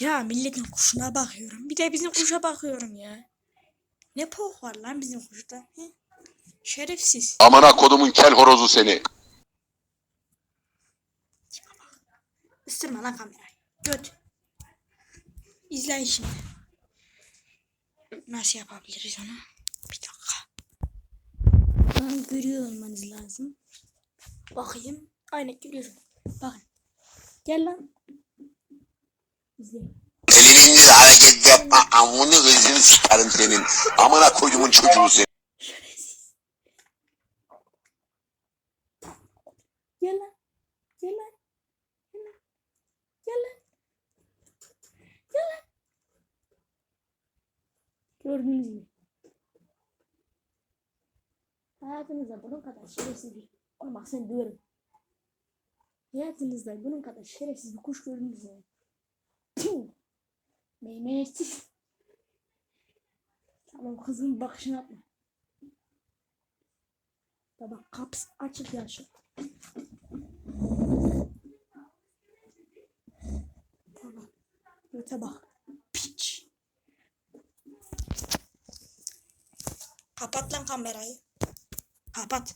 Ya milletin kuşuna bakıyorum. Bir de bizim kuşa bakıyorum ya. Ne pok var lan bizim kuşta. He? Şerefsiz. Amına kodumun kel horozu seni. Isırma lan kamerayı. Göt. İzleyin şimdi. Nasıl yapabiliriz onu? Bir dakika. Lan görüyor olmanız lazım. Bakayım. Aynen görüyorum. Bakın. Gel lan. İzleyin. Elini indir hareket yapma. Amını hızını sikerim senin. Amına kodumun çocuğu seni. Şerefsiz. Gel. Gel. Gel. Gel. Gel. Gördünüz? Hayatınızda bunun kadar şerefsiz bir... Oğlum bak seni döverim. Hayatınızda bunun kadar şerefsiz bir kuş gördünüz mü? Meymenetsiz. Tamam kızın bakışını atma. Baba kaps açık ya şu. Tamam. Göte bak. Piç. Kapat lan kamerayı. Kapat.